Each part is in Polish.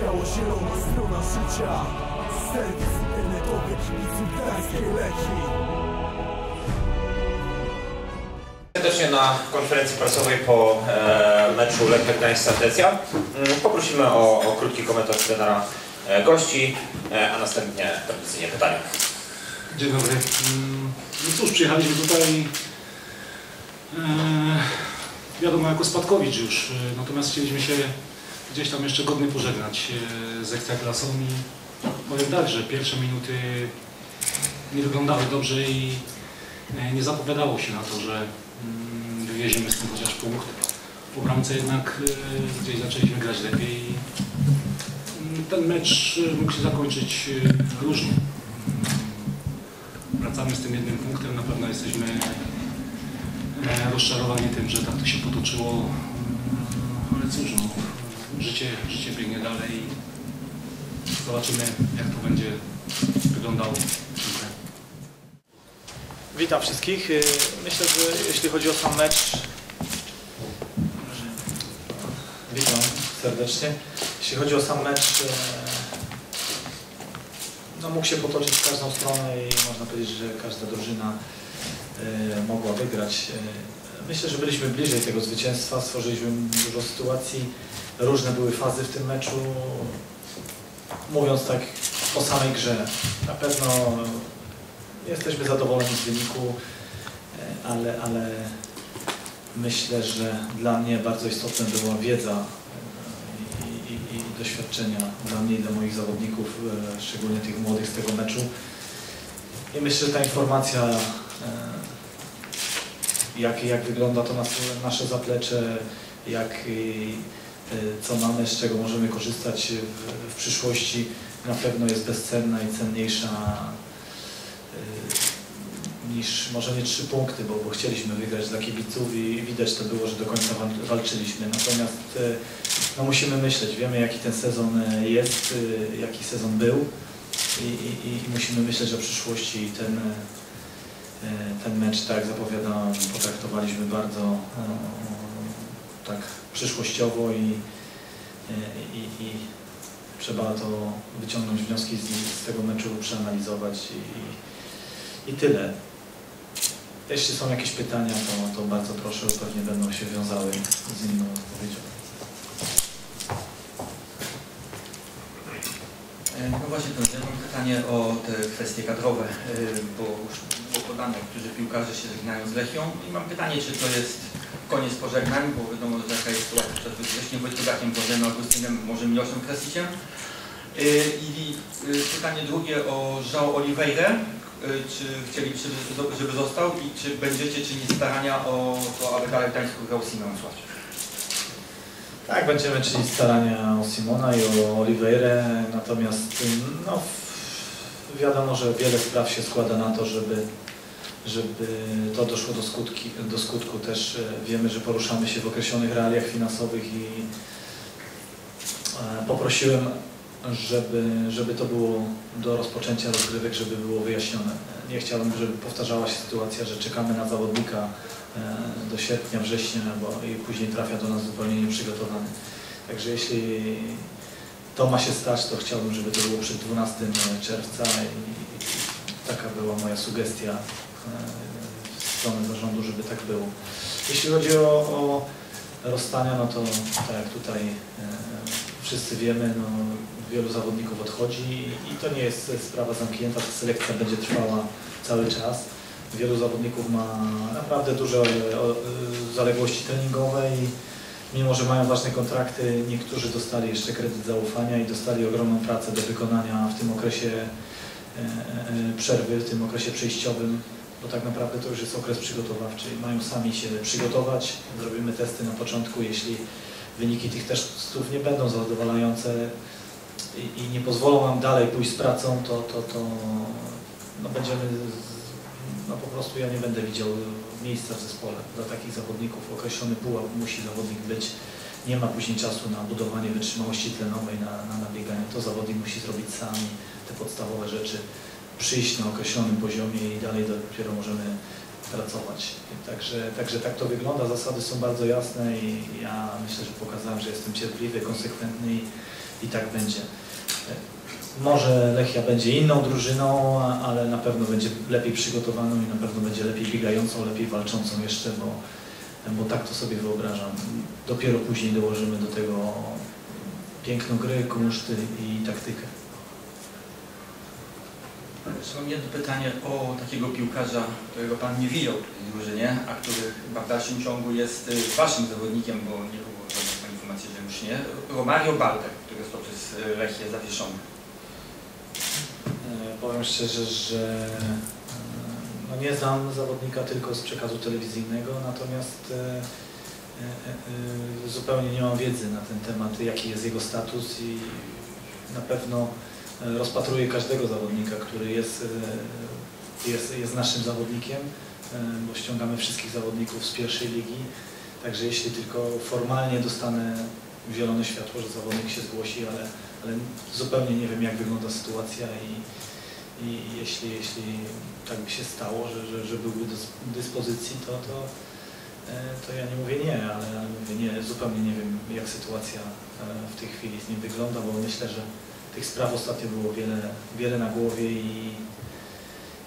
Biało-zielona strona życia Serwis internetowy kibiców Gdańskiej Lechii Serdecznie na konferencji prasowej po e, meczu Lechia Gdańsk Santecja. Mm, Poprosimy o, o krótki komentarz trenera e, gości, e, a następnie tradycyjnie pytania. Dzień dobry. Mm, No cóż, przyjechaliśmy tutaj e, wiadomo jako spadkowicz już, natomiast chcieliśmy się gdzieś tam jeszcze godnie pożegnać e, z Ekstraklasą i powiem tak, że pierwsze minuty nie wyglądały dobrze i e, nie zapowiadało się na to, że mm, wywieziemy z tym chociaż punkt. Po bramce jednak e, gdzieś zaczęliśmy grać lepiej i mm, ten mecz mógł się zakończyć różnie wracamy z tym jednym punktem. Na pewno jesteśmy rozczarowani tym, że tak to się potoczyło. Ale cóż, no, życie, życie biegnie dalej i zobaczymy, jak to będzie wyglądało. Witam wszystkich. Y, Myślę, że jeśli chodzi o sam mecz, Witam serdecznie. Jeśli chodzi o sam mecz, e, no mógł się potoczyć w każdą stronę i można powiedzieć, że każda drużyna e, mogła wygrać. Myślę, że byliśmy bliżej tego zwycięstwa, stworzyliśmy dużo sytuacji, różne były fazy w tym meczu. Mówiąc tak o samej grze, na pewno jesteśmy zadowoleni z wyniku, ale, ale Myślę, że dla mnie bardzo istotna była wiedza i, i, i doświadczenia dla mnie i dla moich zawodników, e, szczególnie tych młodych z tego meczu. I myślę, że ta informacja, e, jak, jak wygląda to nas, nasze zaplecze, jak, e, co mamy, z czego możemy korzystać w, w przyszłości, na pewno jest bezcenna i cenniejsza e, niż może nie trzy punkty, bo, bo chcieliśmy wygrać dla kibiców i widać to było, że do końca wal- walczyliśmy. Natomiast e, no, musimy myśleć, wiemy jaki ten sezon jest, jaki sezon był i, i, i musimy myśleć o przyszłości i ten, ten mecz, tak jak zapowiadałem, potraktowaliśmy bardzo e, tak przyszłościowo i, e, i, i trzeba to wyciągnąć wnioski z, z tego meczu, przeanalizować i, i tyle. Jeśli są jakieś pytania, to, to bardzo proszę, pewnie będą się wiązały z inną odpowiedzią. E, No właśnie, to ja mam pytanie o te kwestie kadrowe, e, bo już podane, którzy piłkarze się żegnają z Lechią i mam pytanie, czy to jest koniec pożegnań, bo wiadomo, że jaka jest sytuacja przed Leśkiem Wojtkowiakiem, Bożenem Augustynem, może Miłoszem Krasiciem. E, I e, pytanie drugie o João Oliveira, e, czy chcielibyście, żeby- został i czy będziecie czynić starania o to, aby dalej Gdańsku grał Simon Sławczyk? Tak, będziemy czynić starania o Simona i o Oliveirę, natomiast no, wiadomo, że wiele spraw się składa na to, żeby, żeby to doszło do, skutki, do skutku. Też e, wiemy, że poruszamy się w określonych realiach finansowych i e, poprosiłem, żeby, żeby to było do rozpoczęcia rozgrywek, żeby było wyjaśnione. Nie chciałbym, żeby powtarzała się sytuacja, że czekamy na zawodnika e, do sierpnia, września, bo i później trafia do nas zupełnie nieprzygotowany. Także jeśli to ma się stać, to chciałbym, żeby to było przed 12 czerwca i, i taka była moja sugestia e, w stronę zarządu, żeby tak było. Jeśli chodzi o, o rozstania, no to tak jak tutaj e, wszyscy wiemy, no, wielu zawodników odchodzi i to nie jest sprawa zamknięta, ta selekcja będzie trwała cały czas. Wielu zawodników ma naprawdę duże e, zaległości treningowe i mimo, że mają ważne kontrakty, niektórzy dostali jeszcze kredyt zaufania i dostali ogromną pracę do wykonania w tym okresie przerwy, w tym okresie przejściowym, bo tak naprawdę to już jest okres przygotowawczy mają sami się przygotować. Zrobimy testy na początku, jeśli wyniki tych testów nie będą zadowalające i, i nie pozwolą nam dalej pójść z pracą, to, to, to no będziemy, no po prostu ja nie będę widział miejsca w zespole dla takich zawodników. Określony pułap musi zawodnik być. Nie ma później czasu na budowanie wytrzymałości tlenowej, na, na nabieganie. To zawodnik musi zrobić sami te podstawowe rzeczy, przyjść na określonym poziomie i dalej dopiero możemy pracować. Także, także tak to wygląda. Zasady są bardzo jasne i ja myślę, że pokazałem, że jestem cierpliwy, konsekwentny i i tak będzie. Może Lechia będzie inną drużyną, ale na pewno będzie lepiej przygotowaną i na pewno będzie lepiej biegającą, lepiej walczącą jeszcze, bo, bo tak to sobie wyobrażam. Dopiero później dołożymy do tego piękno gry, kunszty i taktykę. Mam jedno pytanie o takiego piłkarza, którego Pan nie widział w drużynie, a który chyba w dalszym ciągu jest y, Waszym zawodnikiem, bo nie było żadnych informacji, że już nie. Romario Balder, który został przez Lechię zawieszony. E, Powiem szczerze, że e, no nie znam zawodnika tylko z przekazu telewizyjnego, natomiast e, zupełnie nie mam wiedzy na ten temat, jaki jest jego status i na pewno e, rozpatruję każdego zawodnika, który jest, e, jest, jest naszym zawodnikiem, e, bo ściągamy wszystkich zawodników z pierwszej ligi. Także jeśli tylko formalnie dostanę zielone światło, że zawodnik się zgłosi, ale, ale zupełnie nie wiem jak wygląda sytuacja i, i jeśli, jeśli tak by się stało, że, że, że byłby do dyspozycji, to, to, to ja nie mówię nie, ale mówię nie, zupełnie nie wiem jak sytuacja w tej chwili z nim wygląda, bo myślę, że tych spraw ostatnio było wiele, wiele na głowie i,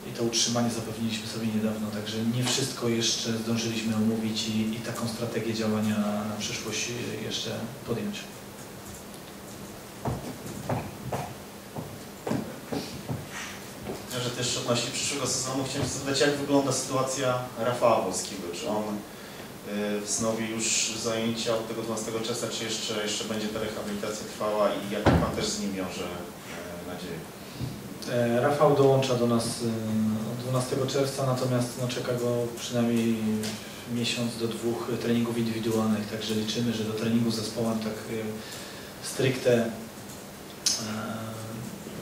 i to utrzymanie zapewniliśmy sobie niedawno, także nie wszystko jeszcze zdążyliśmy omówić i, i taką strategię działania na przyszłość jeszcze podjąć. że też odnośnie przyszłego sezonu chciałem zapytać, jak wygląda sytuacja Rafała Wolskiego? Czy on wznowi już zajęcia od tego 12 czerwca, czy jeszcze, jeszcze będzie ta rehabilitacja trwała i jak Pan też z nim wiąże y, nadzieję? E, Rafał dołącza do nas e, od 12 czerwca, natomiast no, czeka go przynajmniej miesiąc do dwóch treningów indywidualnych, także liczymy, że do treningu z zespołem tak stricte e,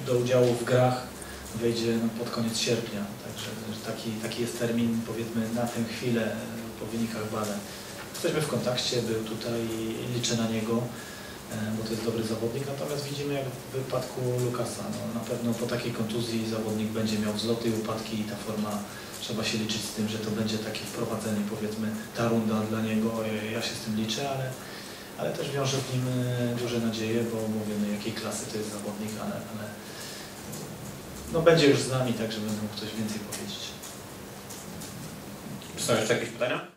do udziału w grach wejdzie no, pod koniec sierpnia, także że taki, taki jest termin powiedzmy na tę chwilę po wynikach badań. Jesteśmy w kontakcie, był tutaj i liczę na niego e, bo to jest dobry zawodnik, natomiast widzimy jak w wypadku Lukasa, no, na pewno po takiej kontuzji zawodnik będzie miał wzloty i upadki i ta forma, trzeba się liczyć z tym, że to będzie takie wprowadzenie, powiedzmy, ta runda dla niego, ja- się z tym liczę, ale, ale też wiążę w nim e, duże nadzieje, bo mówimy jakiej klasy to jest zawodnik, ale, ale no, będzie już z nami, tak żeby mógł coś więcej powiedzieć. Są jeszcze jakieś pytania?